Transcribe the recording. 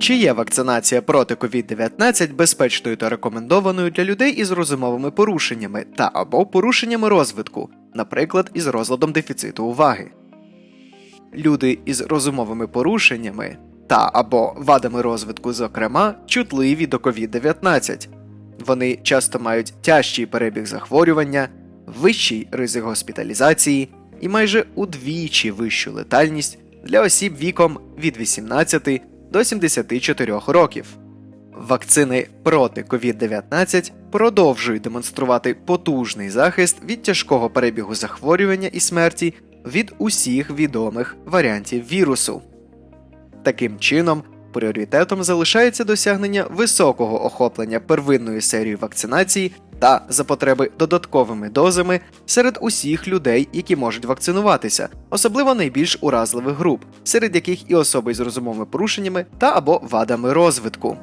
Чи є вакцинація проти COVID-19 безпечною та рекомендованою для людей із розумовими порушеннями та або порушеннями розвитку, наприклад, із розладом дефіциту уваги? Люди із розумовими порушеннями та або вадами розвитку, зокрема, чутливі до COVID-19. Вони часто мають тяжчий перебіг захворювання, вищий ризик госпіталізації і майже удвічі вищу летальність для осіб віком від 18 до 74 років. Вакцини проти COVID-19 продовжують демонструвати потужний захист від тяжкого перебігу захворювання і смерті від усіх відомих варіантів вірусу. Таким чином, пріоритетом залишається досягнення високого охоплення первинною серією вакцинації та за потреби додатковими дозами серед усіх людей, які можуть вакцинуватися, особливо найбільш уразливих груп, серед яких і особи з розумовими порушеннями та або вадами розвитку.